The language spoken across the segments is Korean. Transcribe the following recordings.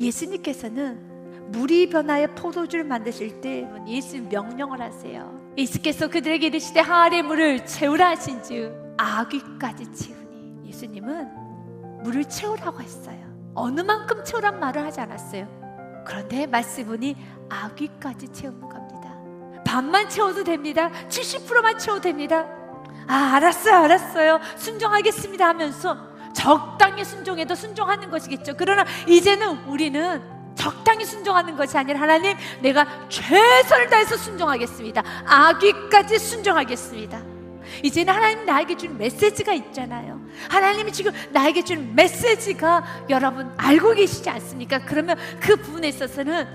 예수님께서는 물이 변하여 포도주를 만드실 때 예수 명령을 하세요. 예수께서 그들에게 이르시되 항아리 물을 채우라 하신즉 아귀까지 채우니 예수님은 물을 채우라고 했어요. 어느 만큼 채우란 말을 하지 않았어요. 그런데 말씀은이 아귀까지 채우는 겁니다. 반만 채워도 됩니다. 70%만 채워도 됩니다. 아, 알았어요, 알았어요. 순종하겠습니다 하면서 적당히 순종해도 순종하는 것이겠죠. 그러나 이제는 우리는 적당히 순종하는 것이 아니라 하나님, 내가 최선을 다해서 순종하겠습니다. 아기까지 순종하겠습니다. 이제는 하나님 나에게 준 메시지가 있잖아요. 하나님이 지금 나에게 준 메시지가 여러분 알고 계시지 않습니까? 그러면 그 부분에 있어서는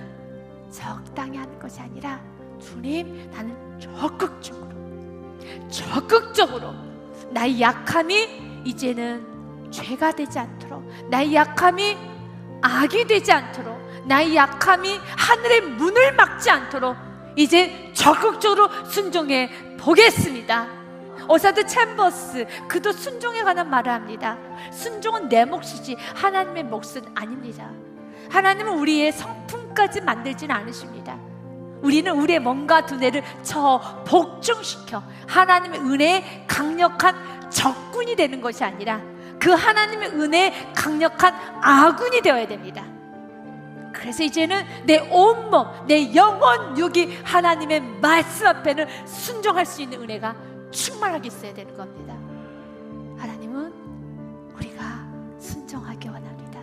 적당히 하는 것이 아니라 주님, 나는 적극적으로 적극적으로 나의 약함이 이제는 죄가 되지 않도록 나의 약함이 악이 되지 않도록 나의 약함이 하늘의 문을 막지 않도록 이제 적극적으로 순종해 보겠습니다. 오사드 챔버스 그도 순종에 관한 말을 합니다. 순종은 내 몫이지 하나님의 몫은 아닙니다. 하나님은 우리의 성품까지 만들지는 않으십니다. 우리는 우리의 몸과 두뇌를 저 복종시켜 하나님의 은혜에 강력한 적군이 되는 것이 아니라 그 하나님의 은혜에 강력한 아군이 되어야 됩니다. 그래서 이제는 내 온몸, 내 영혼, 육이 하나님의 말씀 앞에는 순종할 수 있는 은혜가 충만하게 있어야 되는 겁니다. 하나님은 우리가 순종하기 원합니다.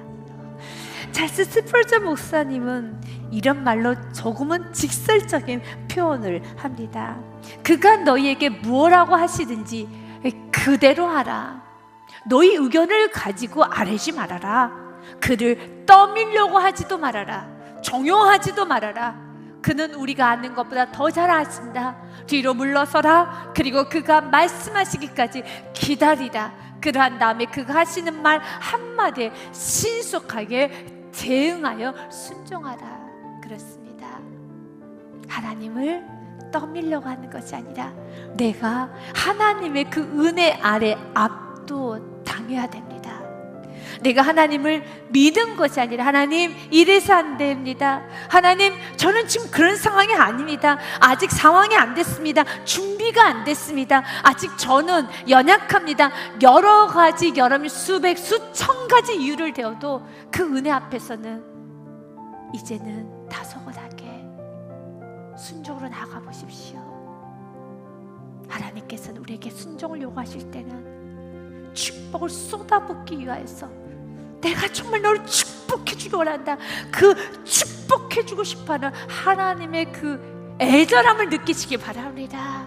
찰스 스펄저 목사님은 이런 말로 조금은 직설적인 표현을 합니다. 그가 너희에게 무엇라고 하시든지 그대로 하라. 너희 의견을 가지고 아뢰지 말아라. 그를 떠밀려고 하지도 말아라. 종용하지도 말아라. 그는 우리가 아는 것보다 더 잘 아신다. 뒤로 물러서라. 그리고 그가 말씀하시기까지 기다리라. 그러한 다음에 그가 하시는 말 한마디에 신속하게 대응하여 순종하라. 그렇습니다. 하나님을 떠밀려고 하는 것이 아니라 내가 하나님의 그 은혜 아래 압도 당해야 됩니다. 내가 하나님을 믿은 것이 아니라 하나님 이래서 안 됩니다. 하나님 저는 지금 그런 상황이 아닙니다. 아직 상황이 안 됐습니다. 준비가 안 됐습니다. 아직 저는 연약합니다. 여러 가지 여러 수백 수천 가지 이유를 대어도 그 은혜 앞에서는 이제는 다소곳하게 순종으로 나가 보십시오. 하나님께서는 우리에게 순종을 요구하실 때는 축복을 쏟아붓기 위하여서 내가 정말 너를 축복해 주기 원한다. 그 축복해 주고 싶어하는 하나님의 그 애절함을 느끼시기 바랍니다.